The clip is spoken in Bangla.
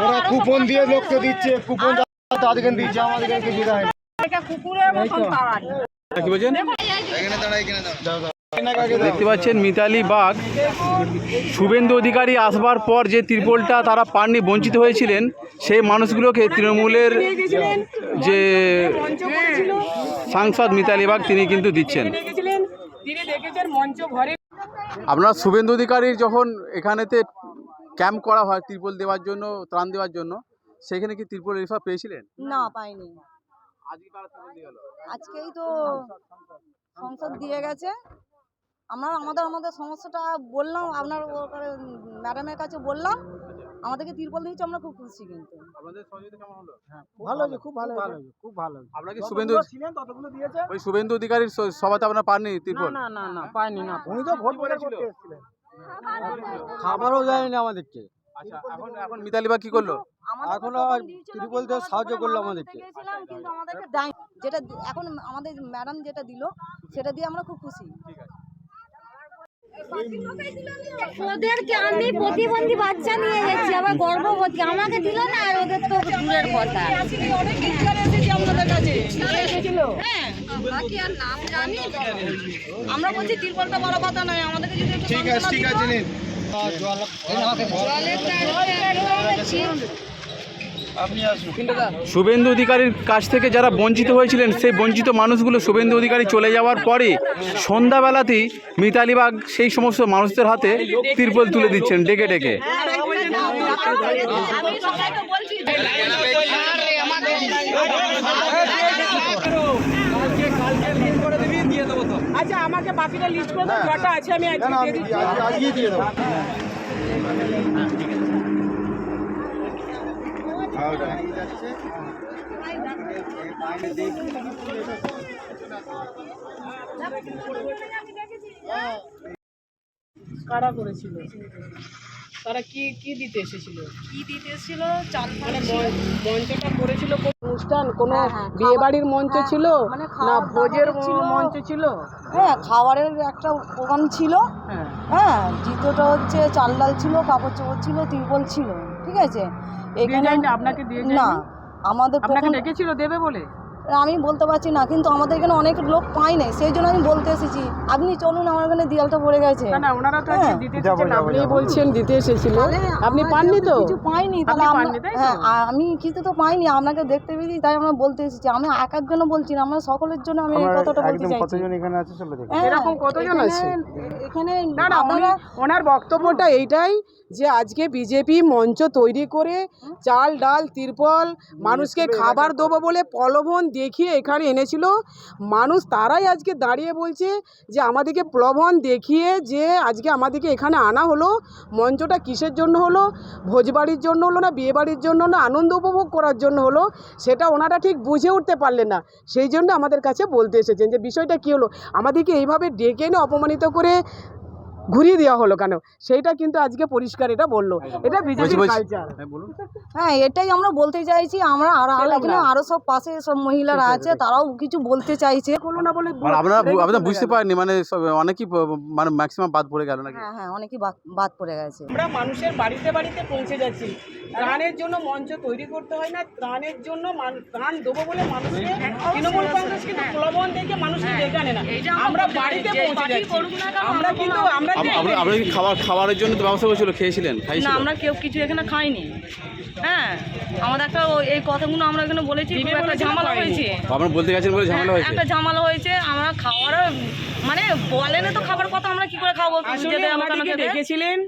ওরা কুপন দিয়ে লোককে দিচ্ছে কুপন তাদেরকে দিচ্ছে আমাদেরকে কিছু দেয় কি বলছেন? দেখতে পাচ্ছেন মিতালি বাগ শুভেন্দু অধিকারী আসবার পর যে ত্রিপলটা তারা পাননি বঞ্চিত হয়েছিলেন সেই মানুষগুলোকে তৃণমূলের যে সাংসদ মিতালি বাগ তিনি কিন্তু দিচ্ছেন। আপনার শুভেন্দু অধিকারীর যখন এখানেতে ক্যাম্প করা হয় ত্রিপল দেওয়ার জন্য ত্রাণ দেওয়ার জন্য। সেখানে কি ত্রিপল রেফা পেয়েছিলেন? না পাইনি। আজকেই তো সংসদ দিয়ে গেছে। আমরা আমাদের আমাদের সমস্যাটা বললাম আপনার ওখানে ম্যাডামের কাছে বললাম আমাদেরকে তিরপল দিয়েছে আমরা খুব খুশি কিন্তু। আপনাদের সহযোগিতা কেমন হলো? ভালো হয়েছে খুব ভালো হয়েছে খুব ভালো হয়েছে। আপনার শুভেন্দু ছিলেন ততগুলো দিয়েছে। ওই শুভেন্দু অধিকারীর সভাতে আপনার পাননি ত্রিপল? না না না পাইনি না। উনি তো ভোট করতে এসেছিলেন। খাবারও দেয়নি আমাদেরকে। আচ্ছা এখন এখন মিতালি বাগ কি করল? আমাদের এখন প্রথম ত্রিপল দিয়ে সাহায্য করল আমাদেরকে। কিন্তু আমাদেরকে দেয় যেটা এখন আমাদের ম্যাডাম যেটা দিল সেটা দিয়ে আমরা খুব খুশি। ওদেরকে আমি প্রতিবন্ধী বাচ্চা নিয়ে যাচ্ছি আবার গর্ভবতী। আমাকে দিল না আর ওদের তো দূরের কথা। অনেক কাছে। বাকি আর নাম জানি? আমরা বলছি তিরপলটা বড় কথা নয় আমাদেরকে যদি ঠিক আছে ঠিক আছে নিন। জল আপনি আসুন শুভেন্দু অধিকারীর কাছ থেকে যারা বঞ্চিত হয়েছিলেন সেই বঞ্চিত মানুষগুলো শুভেন্দু অধিকারী চলে যাওয়ার পরে সন্ধ্যাবেলাতেই মিতালি বাগ সেই সমস্ত মানুষদের হাতে তিরপল তুলে দিচ্ছেন ডেকে ডেকে। আচ্ছা আমাকে বাকিটা লিস্ট করে দাও কটা আছে আমি আজকে দিয়ে দিচ্ছি। আজকে দিয়ে দাও কারা করেছিল? তারা কি কি দিতে এসেছিল? কি দিতে ছিল চাল মানে মঞ্চ- মঞ্চটা করেছিল কোন অনুষ্ঠান? কোন হ্যাঁ, হ্যাঁ, বিয়ে বাড়ির মঞ্চ হ্যাঁ, ছিল? মানে না ভোজের মঞ্চ ছিল? হ্যাঁ খাবারের একটা প্রোগ্রাম ছিল। হ্যাঁ। দ্বিতীয়টা হচ্ছে চাল ডাল ছিল কাপড় চোপড় ছিল তিরপল ছিল ঠিক আছে? এখানে আপনাকে দিয়ে না আমাদের আপনাকে ডেকেছিল দেবে বলে? আমি বলতে পারছি না কিন্তু আমাদের এখানে অনেক লোক পাই নাই সেই জন্য আমি বলতে এসেছি আপনি চলুন আমার এখানে দেয়ালটা পড়ে গেছে। না না ওনারা তো আজকে হ্যাঁ। আপনি বলছেন দিতে এসেছিল। আপনি পাননি তো? কিছু পাইনি তাহলে? হ্যাঁ আমি কিছু তো পাইনি আপনাকে দেখতে পেয়েছি তাই আমরা বলতে এসেছি আমি একার জন্য বলছি না আমরা সকলের জন্য আমি এই কথাটা বলতে চাইছি। কতজন এখানে আছে চলে দেখুন হ্যাঁ, এরকম কতজন আছে? এখানে না না আপনারা ওনার বক্তব্যটা এইটাই যে আজকে বিজেপি মঞ্চ তৈরি করে চাল ডাল তিরপল মানুষকে খাবার দেবো বলে প্রলোভন দেখিয়ে এখানে এনেছিল। মানুষ তারাই আজকে দাঁড়িয়ে বলছে যে আমাদেরকে প্রলোভন দেখিয়ে যে আজকে আমাদেরকে এখানে আনা হলো। মঞ্চটা কিসের জন্য হলো? ভোজবাড়ির জন্য হলো না, বিয়েবাড়ির জন্য না, আনন্দ উপভোগ করার জন্য হলো? সেটা ওনারা ঠিক বুঝে উঠতে পারলেন না। সেই জন্য আমাদের কাছে বলতে এসেছেন যে বিষয়টা কী হলো? আমাদেরকে এইভাবে ডেকে এনে অপমানিত করে ঘুরিয়ে দেওয়া হলো কেন? সেইটা কিন্তু আজকে পরিষ্কার এটা বলল। এটা বিজেপির কালচার হ্যাঁ, বলুন। হ্যাঁ এটাই আমরা বলতে চাইছি আমরা আর আর এখানে না। আরও সব পাশে সব মহিলারা আছে তারাও কিছু বলতে চাইছে। হলো না বলে মানে আপনারা আপনারা বুঝতে পারেননি মানে অনেকই মানে ম্যাক্সিমাম বাদ পড়ে গেল নাকি? হ্যাঁ হ্যাঁ অনেকেই বাদ- পড়ে গেছে। আমরা মানুষের বাড়িতে বাড়িতে পৌঁছে যাচ্ছি। ত্রাণের জন্য মঞ্চ তৈরি করতে হয় না ত্রাণের জন্য ত্রাণ দেবো বলে মানুষকে তৃণমূল কংগ্রেস কিন্তু প্রলোভন দেখে মানুষকে ডেকে আনে না। আমরা বাড়িতে পৌঁছে যাচ্ছি। আমরা কিন্তু আমরা আপনারা কি খাবার খাবারের জন্য তো ব্যবস্থা করেছিল খেয়েছিলেন না আমরা কেউ কিছু এখানে খাইনি। হ্যাঁ আমাদের একটা ওই- এই কথাগুলো আমরা এখানে বলেছি খুব একটা ঝামেলা। হয়েছে। আপনারা বলতে গেছেন বলে ঝামেলা হ্যাঁ, হয়েছে? একটা ঝামেলা হয়েছে আমরা খাওয়ার মানে বলেন তো খাবার কথা আমরা কি করে খাব আসলে যেতে হবে কেন ওনাদেরকে খেতে? ডেকেছিলেন।